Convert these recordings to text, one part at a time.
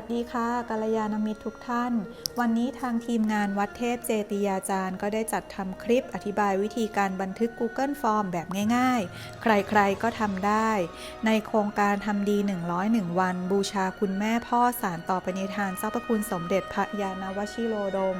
สวัสดีค่ะกัลยาณมิตรทุกท่าน วันนี้ทางทีมงานวัดเทพเจติยาจารย์ ก็ได้จัดทำคลิปอธิบายวิธีการบันทึก Google Form แบบง่ายๆ ใครๆก็ทำได้ ในโครงการทำดี 101 วัน บูชาคุณแม่พ่อสารต่อปณิธานเจ้าพระคุณสมเด็จพระยานวชิโรดม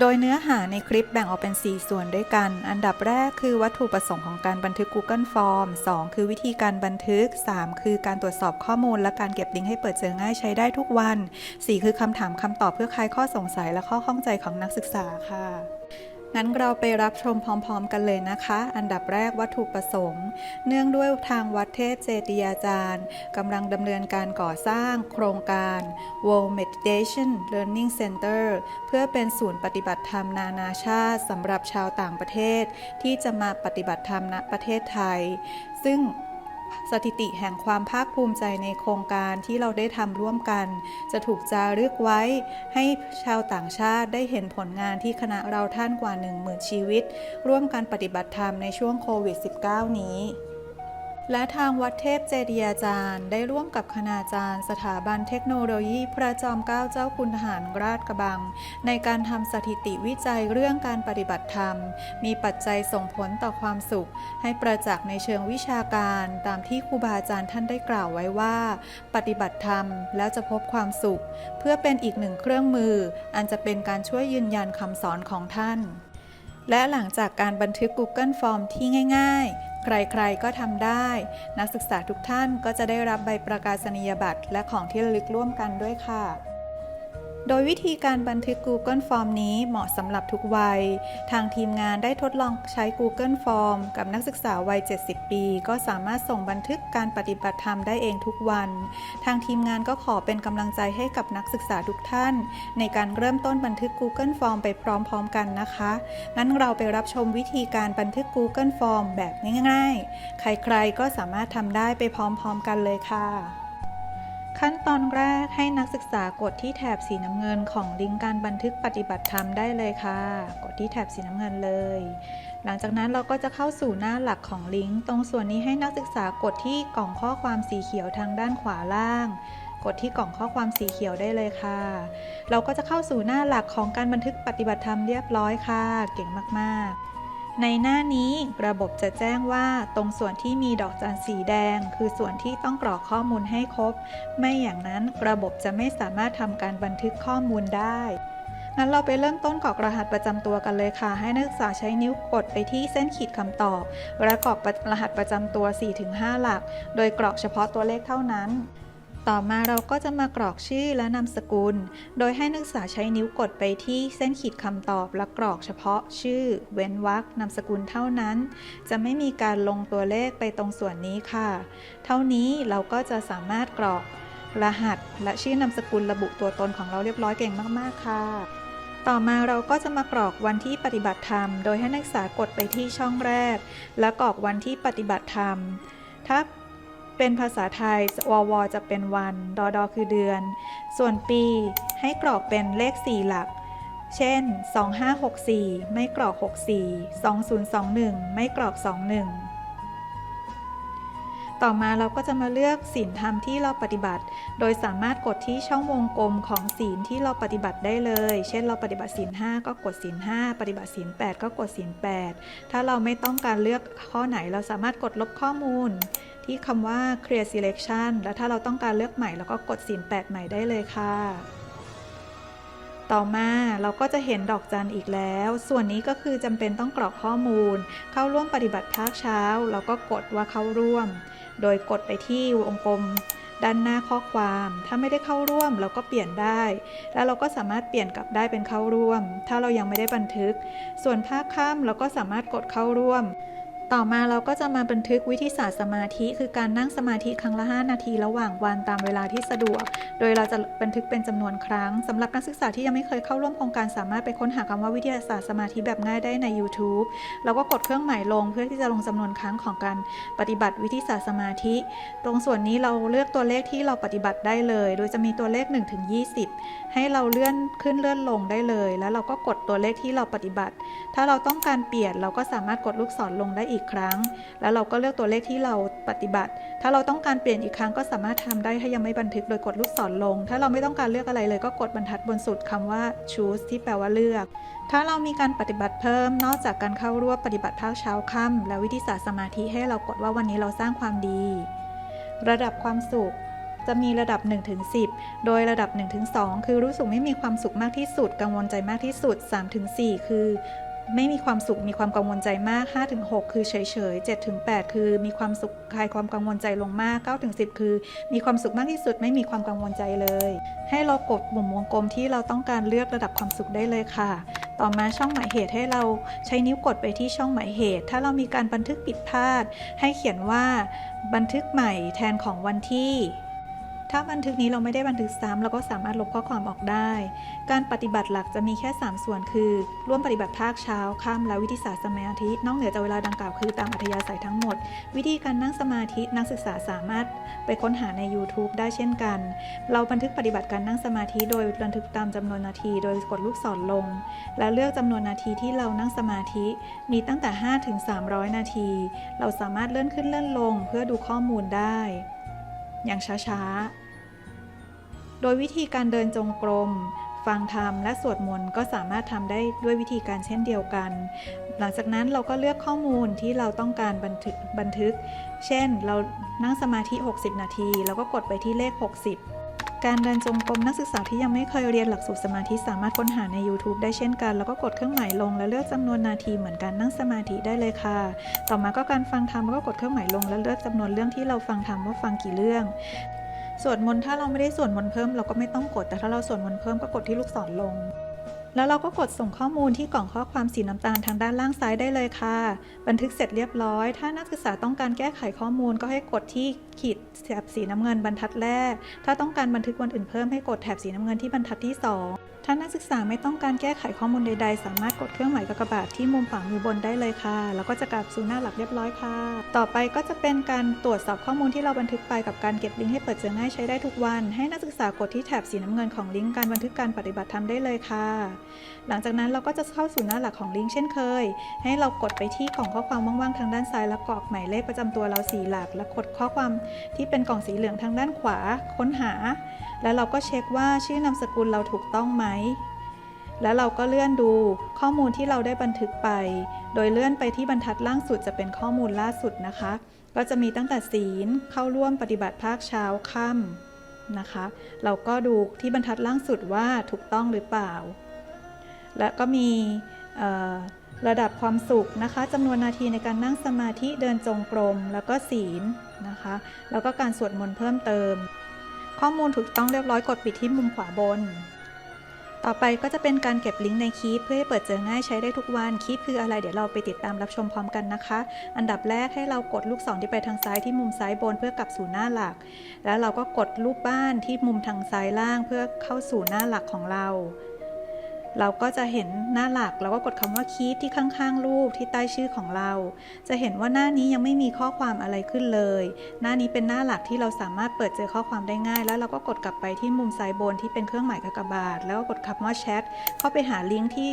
โดยเนื้อหาในคลิปแบ่งออกเป็น 4 ส่วนด้วยกัน อันดับแรกคือวัตถุประสงค์ของการบันทึก Google Form 2 คือวิธีการบันทึก 3 คือการตรวจสอบข้อมูลและการเก็บลิงก์ให้เปิดเจอง่ายใช้ได้ทุกวัน4 คือคำถามคำตอบเพื่อคลายข้อสงสัยและข้อข้องใจของนักศึกษาค่ะงั้นเราไปรับชมพร้อม ๆ กันเลยนะคะ อันดับแรกวัตถุประสงค์ เนื่องด้วยทางวัดเทพเจติยาจารย์กำลังดำเนินการก่อสร้างโครงการ World Meditation Learning Center เพื่อเป็นศูนย์ปฏิบัติธรรมนานาชาติสำหรับชาวต่างประเทศ ที่จะมาปฏิบัติธรรมณประเทศไทย ซึ่ง สถิติแห่งความภาคภูมิใจในโครงการที่เราได้ทำร่วมกัน จะถูกจารึกไว้ให้ชาวต่างชาติได้เห็นผลงานที่คณะเราท่านกว่า 10,000 ชีวิต ร่วมกันปฏิบัติธรรมในช่วงโควิด -19 นี้ และทางวัดเทพเจดียาจารย์ ได้ร่วมกับคณาจารย์ สถาบันเทคโนโลยีพระจอมเกล้าเจ้าคุณทหารราชกระบัง ในการทำสถิติวิจัยเรื่องการปฏิบัติธรรม มีปัจจัยส่งผลต่อความสุข ให้ประจักษ์ในเชิงวิชาการ ตามที่ครูบาอาจารย์ท่านได้กล่าวไว้ว่า ปฏิบัติธรรมแล้วจะพบความสุข เพื่อเป็นอีกหนึ่งเครื่องมือ อันจะเป็นการช่วยยืนยันคำสอนของท่าน และหลังจากการบันทึก Google Form ที่ง่าย ๆ ใครๆก็ทำได้ นักศึกษาทุกท่านก็จะได้รับใบประกาศนียบัตรและของที่ระลึกร่วมกันด้วยค่ะ โดยวิธีการบันทึก Google Form นี้เหมาะสำหรับทุกวัย ทางทีมงานได้ทดลองใช้ Google Form กับนักศึกษาวัย 70 ปี ก็สามารถส่งบันทึกการปฏิบัติธรรมได้เองทุกวัน ทางทีมงานก็ขอเป็นกำลังใจให้กับนักศึกษาทุกท่าน ในการเริ่มต้นบันทึก Google Form ไปพร้อมๆ กันนะคะ งั้นเราไปรับชมวิธีการบันทึก Google Form แบบง่ายๆ ใครๆ ก็สามารถทำได้ไปพร้อมๆ กันเลยค่ะ ขั้นตอนแรกให้นักศึกษากดที่แถบสีน้ำเงินของลิงก์การบันทึกปฏิบัติธรรมได้เลยค่ะ กดที่แถบสีน้ำเงินเลย หลังจากนั้นเราก็จะเข้าสู่หน้าหลักของลิงก์ตรงส่วนนี้ให้นักศึกษากดที่กล่องข้อความสีเขียวทางด้านขวาล่าง กดที่กล่องข้อความสีเขียวได้เลยค่ะ เราก็จะเข้าสู่หน้าหลักของการบันทึกปฏิบัติธรรมเรียบร้อยค่ะ เก่งมากๆ ในหน้านี้ระบบจะแจ้งว่าตรงส่วนที่มีดอกจันสีแดง คือส่วนที่ต้องกรอกข้อมูลให้ครบ ไม่อย่างนั้นระบบจะไม่สามารถทำการบันทึกข้อมูลได้งั้นเราไปเริ่มต้นกรอกรหัสประจำตัวกันเลยค่ะ ให้นักศึกษาใช้นิ้วกดไปที่เส้นขีดคำตอบและกรอกรหัสประจำตัว 4-5 หลัก โดยกรอกเฉพาะตัวเลขเท่านั้น ต่อมาเราก็จะมากรอกชื่อและนามสกุล โดยให้นักศึกษาใช้นิ้วกดไปที่เส้นขีดคำตอบและกรอกเฉพาะชื่อ เว้นวรรคนามสกุลเท่านั้น จะไม่มีการลงตัวเลขไปตรงส่วนนี้ค่ะ เท่านี้เราก็จะสามารถกรอกรหัส และชื่อนามสกุลระบุตัวตนของเราเรียบร้อยเก่งมาก ๆ ค่ะ ต่อมาเราก็จะมากรอกวันที่ปฏิบัติธรรม โดยให้นักศึกษากดไปที่ช่องแรก และกรอกวันที่ปฏิบัติธรรม ถ้า เป็นภาษาไทยววจะเป็นวัน ดอดอคือเดือน ส่วนปีให้กรอกเป็นเลข 4 หลัก เช่น 2564 ไม่กรอก 64 2021 ไม่กรอก 21ต่อมาเราก็จะมาเลือกศีลธรรมที่เราปฏิบัติ โดยสามารถกดที่ช่องวงกลมของศีลที่เราปฏิบัติได้เลย เช่นเราปฏิบัติศีล5ก็กดศีล5ปฏิบัติศีล8ก็กดศีล8ถ้าเราไม่ต้องการเลือกข้อไหนเราสามารถกดลบข้อมูล ที่คำว่า clear selection แล้วถ้าเราต้องการเลือกใหม่เราก็กดศีล8ใหม่ได้เลยค่ะ ต่อมาเราก็จะเห็นดอกจันอีกแล้ว ส่วนนี้ก็คือจำเป็นต้องกรอกข้อมูล เข้าร่วมปฏิบัติภาคเช้า เราก็กดว่าเข้าร่วม โดยกดไปที่วงกลมด้านหน้าข้อความ ถ้าไม่ได้เข้าร่วมเราก็เปลี่ยนได้ แล้วเราก็สามารถเปลี่ยนกลับได้เป็นเข้าร่วม ถ้าเรายังไม่ได้บันทึก ส่วนภาคค่ำเราก็สามารถกดเข้าร่วม ต่อมาเราก็จะมาบันทึกวิธีศาสตร์สมาธิ คือการนั่งสมาธิครั้งละ 5 นาทีระหว่างวันตามเวลาที่สะดวก โดยเราจะบันทึกเป็นจำนวนครั้งสำหรับนักศึกษาที่ยังไม่เคยเข้าร่วมโครงการสามารถไปค้นหาคำว่าวิทยาศาสตร์สมาธิแบบง่ายได้ใน YouTube แล้วก็กดเครื่องหมายลงเพื่อที่จะลงจำนวนครั้งของการปฏิบัติวิธีศาสตร์สมาธิ ตรงส่วนนี้เราเลือกตัวเลขที่เราปฏิบัติได้เลย โดยจะมีตัวเลข1ถึง20 ให้เราเลื่อนขึ้นเลื่อนลงได้เลย แล้วเราก็กดตัวเลขที่เราปฏิบัติ ถ้าเราต้องการเปลี่ยนเราก็สามารถกดลูกศรลงได้อีกอีกครั้ง แล้วเราก็เลือกตัวเลขที่เราปฏิบัติ ถ้าเราต้องการเปลี่ยนอีกครั้งก็สามารถทำได้ถ้ายังไม่บันทึกโดยกดลูกศรลง ถ้าเราไม่ต้องการเลือกอะไรเลยก็กดบรรทัดบนสุดคำว่า choose ที่แปลว่าเลือก ถ้าเรามีการปฏิบัติเพิ่มนอกจากการเข้าร่วมปฏิบัติภาคเช้าค่ำและวิธีศาสตร์สมาธิให้เรากดว่าวันนี้เราสร้างความดี ระดับความสุขจะมีระดับ 1-10 โดยระดับ 1-2 คือรู้สึกไม่มีความสุขมากที่สุด กังวลใจมากที่สุด 3-4 คือ ไม่มีความสุขมีความกังวลใจมาก 5-6 คือเฉยๆ7-8 คือมีความสุขคลายความกังวลใจลงมาก9-10 คือ มีความสุขมากที่สุดไม่มีความกังวลใจเลย ให้เรากดปุ่มวงกลมที่เราต้องการเลือกระดับความสุขได้เลยค่ะ ต่อมาช่องหมายเหตุให้เราใช้นิ้วกดไปที่ช่องหมายเหตุ ถ้าเรามีการบันทึกผิดพลาด ให้เขียนว่าบันทึกใหม่แทนของวันที่ ถ้าบันทึกนี้เราไม่ได้บันทึกซ้ำเราก็สามารถลบข้อความออกได้ การปฏิบัติหลักจะมีแค่ 3 ส่วนคือ ร่วมปฏิบัติภาคเช้าค่ำและวิธีศาสตร์สมาธิ นอกเหนือจากเวลาดังกล่าวคือตามอัธยาศัยทั้งหมด วิธีการนั่งสมาธินักศึกษาสามารถไปค้นหาใน YouTube ได้เช่นกัน เราบันทึกปฏิบัติการนั่งสมาธิโดยบันทึกตามจำนวนนาที โดยกดลูกศรลง และเลือกจำนวนนาทีที่เรานั่งสมาธิ มีตั้งแต่5ถึง300 นาที เราสามารถเลื่อนขึ้นเลื่อนลง เพื่อดูข้อมูลได้ อย่างช้าๆ โดยวิธีการเดินจงกรม ฟังธรรมและสวดมนต์ก็สามารถทำได้ด้วยวิธีการเช่นเดียวกัน หลังจากนั้นเราก็เลือกข้อมูลที่เราต้องการบันทึกทกเช่น เรานั่งสมาธิ 60 นาที แล้วก็กดไปที่เลข 60 การเดินจงกรมนักศึกษาที่ยังไม่เคยเรียนหลักสูตรสมาธิสามารถค้นหาใน YouTube ได้เช่นกัน แล้วก็กดเครื่องหมายลง แล้วเลือกจำนวนนาทีเหมือนการนั่งสมาธิได้เลยค่ะ ต่อมาก็การฟังธรรมแล้วก็กดเครื่องหมายลง แล้วเลือกจำนวนเรื่องที่เราฟังธรรมว่าฟังกี่เรื่องสวดมนต์ถ้าเราไม่ได้สวดมนต์เพิ่มเราก็ไม่ต้องกดแต่ถ้าเราสวดมนต์เพิ่มก็กดที่ลูกศรลง แล้วเราก็กดส่งข้อมูลที่กล่องข้อความสีน้ำตาลทางด้านล่างซ้ายได้เลยค่ะ บันทึกเสร็จเรียบร้อย ถ้านักศึกษาต้องการแก้ไขข้อมูลก็ให้กดที่ขีดแถบสีน้ำเงินบรรทัดแรก ถ้าต้องการบันทึกวันอื่นเพิ่มให้กดแถบสีน้ำเงินที่บรรทัดที่ 2 ถ้านักศึกษาไม่ต้องการแก้ไขข้อมูลใด ๆ สามารถกดเครื่องหมายกากบาทที่มุมขวามือบนได้เลยค่ะ แล้วก็จะกลับสู่หน้าหลักเรียบร้อยค่ะ ต่อไปก็จะเป็นการตรวจสอบข้อมูลที่เราบันทึกไปกับการเก็บลิงก์ให้เปิดเจอง่ายใช้ได้ทุกวัน ให้นักศึกษากดที่แถบสีน้ำเงินของลิงก์การบันทึกการปฏิบัติทำได้เลยค่ะ หลังจากนั้นเราก็จะเข้าสู่หน้าหลักของลิงก์เช่นเคย ให้เรากดไปที่กล่องข้อความว่างๆทางด้านซ้ายแล้วกรอกหมายเลขประจำตัวเราสีหลัก และกดข้อความที่เป็นกล่องสีเหลืองทางด้านขวา ค้นหา แล้วเราก็เช็คว่าชื่อนามสกุลเราถูกต้องไหมแล้วเราก็เลื่อนดูข้อมูลที่เราได้บันทึกไป โดยเลื่อนไปที่บรรทัดล่างสุดจะเป็นข้อมูลล่าสุดนะคะ ก็จะมีตั้งแต่ศีลเข้าร่วมปฏิบัติภาคเช้าค่ำนะคะ เราก็ดูที่บรรทัดล่างสุดว่าถูกต้องหรือเปล่า และก็มีระดับความสุขนะคะจำนวนนาทีในการนั่งสมาธิเดินจงกรม แล้วก็ศีลนะคะ แล้วก็การสวดมนต์เพิ่มเติม ข้อมูลถูกต้องเรียบร้อยกดปิดที่มุมขวาบน ต่อไปก็จะเป็นการเก็บลิงก์ในคีปเพื่อให้เปิดเจอง่ายใช้ได้ทุกวันคีปคืออะไรเดี๋ยวเราไปติดตามรับชมพร้อมกันนะคะ อันดับแรกให้เรากดลูกศรที่ไปทางซ้ายที่มุมซ้ายบนเพื่อกลับสู่หน้าหลัก แล้วเราก็กดรูปบ้านที่มุมทางซ้ายล่างเพื่อเข้าสู่หน้าหลักของเรา เราก็จะเห็นหน้าหลักแล้วก็กดคำว่าคีปที่ข้างๆ รูปที่ใต้ชื่อของเรา จะเห็นว่าหน้านี้ยังไม่มีข้อความอะไรขึ้นเลย หน้านี้เป็นหน้าหลักที่เราสามารถเปิดเจอข้อความได้ง่าย แล้วเราก็กดกลับไปที่มุมซ้ายบนที่เป็นเครื่องหมายกากบาท แล้วก็กดคำว่าแชทเข้าไปหาลิงก์ที่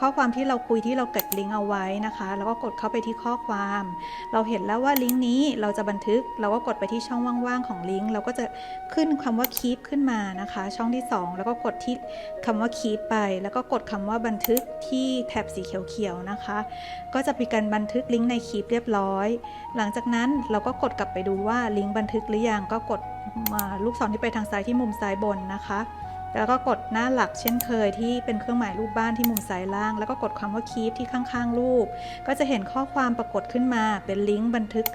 ข้อความที่เราคุยที่เราเก็บลิงก์เอาไว้นะคะ แล้วก็กดเข้าไปที่ข้อความ เราเห็นแล้วว่าลิงก์นี้เราจะบันทึก เราก็กดไปที่ช่องว่างๆของลิงก์ เราก็จะขึ้นคำว่า keep ขึ้นมานะคะ ช่องที่ 2 แล้วก็กดที่คำว่า keep ไป แล้วก็กดคำว่าบันทึกที่แถบสีเขียวๆนะคะ ก็จะมีการบันทึกลิงก์ใน keep เรียบร้อย หลังจากนั้นเราก็กดกลับไปดูว่าลิงก์บันทึกหรือยัง ก็กดมาลูกศรที่ไปทางซ้ายที่มุมซ้ายบนนะคะ แล้วก็กดหน้าหลักเช่นเคยที่เป็นเครื่องหมายรูปบ้านที่มุมซ้ายล่าง แล้วก็กดคำว่า keep ที่ข้างๆ รูป ก็จะเห็นข้อความปรากฏขึ้นมาเป็นลิงก์บันทึก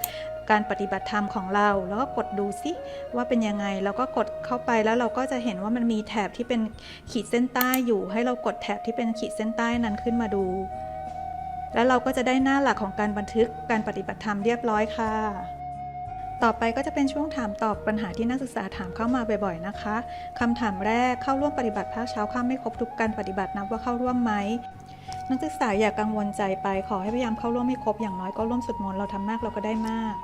การปฏิบัติธรรมของเรา แล้วก็กดดูซิว่าเป็นยังไง แล้วก็กดเข้าไปแล้วเราก็จะเห็นว่ามันมีแถบที่เป็นขีดเส้นใต้อยู่ ให้เรากดแถบที่เป็นขีดเส้นใต้นั้นขึ้นมาดู แล้วเราก็จะได้หน้าหลักของการบันทึกการปฏิบัติธรรมเรียบร้อยค่ะ ต่อไปก็จะเป็นช่วงถามตอบปัญหาที่นักศึกษาถามเข้ามาบ่อยๆนะคะคำถามแรกเข้าร่วมปฏิบัติภาคเช้าค่ำไม่ครบทุกการปฏิบัตินับว่าเข้าร่วมไหมนักศึกษาอย่ากกังวลใจไปขอให้พยายามเข้าร่วมให้ครบอย่างน้อยก็ร่วมสุดมนเราทำมากเราก็ได้มาก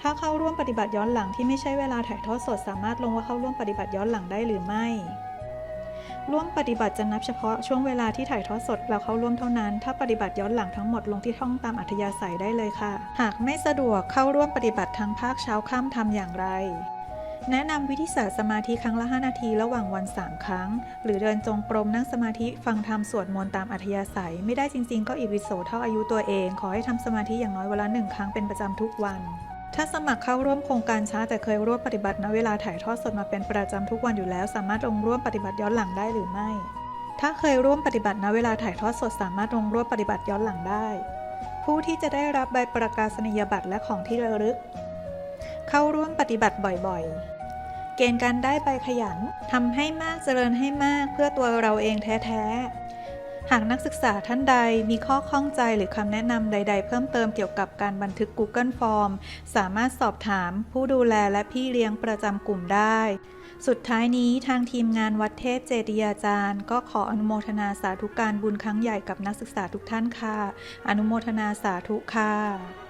ถ้าเข้าร่วมปฏิบัติย้อนหลังที่ไม่ใช่เวลาถ่ายทอดสดสามารถลงว่าเข้าร่วมปฏิบัติย้อนหลังได้หรือไม่ ร่วมปฏิบัติจะนับเฉพาะช่วงเวลาที่ถ่ายทอดสดแล้วเข้าร่วมเท่านั้น ถ้าปฏิบัติย้อนหลังทั้งหมดลงที่ท่องตามอัธยาศัยได้เลยค่ะ หากไม่สะดวกเข้าร่วมปฏิบัติทั้งภาคเช้าค่ำทำอย่างไรแนะนำวิธีสาสมาธิครั้งละ 5 นาทีระหว่างวัน 3 ครั้ง หรือเดินจงกรมนั่งสมาธิฟังธรรมสวดมนต์ตามอัธยาศัย ไม่ได้จริงๆ ก็อิริโสเท่าอายุตัวเอง ขอให้ทำสมาธิอย่างน้อยวันละหนึ่งครั้งเป็นประจำทุกวัน ถ้าสมัครเข้าร่วมโครงการช้าแต่เคยร่วมปฏิบัติณเวลาถ่ายทอดสดมาเป็นประจำทุกวันอยู่แล้ว สามารถลงร่วมปฏิบัติย้อนหลังได้หรือไม่ ถ้าเคยร่วมปฏิบัติณเวลาถ่ายทอดสด สามารถลงร่วมปฏิบัติย้อนหลังได้ ผู้ที่จะได้รับใบประกาศนียบัตรและของที่ระลึก เข้าร่วมปฏิบัติบ่อยๆ เกณฑ์การได้ใบขยันทำให้มากเจริญให้มากเพื่อตัวเราเองแท้ๆ หากนักศึกษาท่านใดมีข้อข้องใจหรือคำแนะนำใด ๆ เพิ่มเติมเกี่ยวกับการบันทึก Google Form สามารถสอบถาม ผู้ดูแลและพี่เลี้ยงประจำกลุ่มได้ สุดท้ายนี้ทางทีมงานวัดเทพเจดียาจารย์ ก็ขออนุโมทนาสาธุการบุญครั้งใหญ่กับนักศึกษาทุกท่านค่ะ อนุโมทนาสาธุค่ะ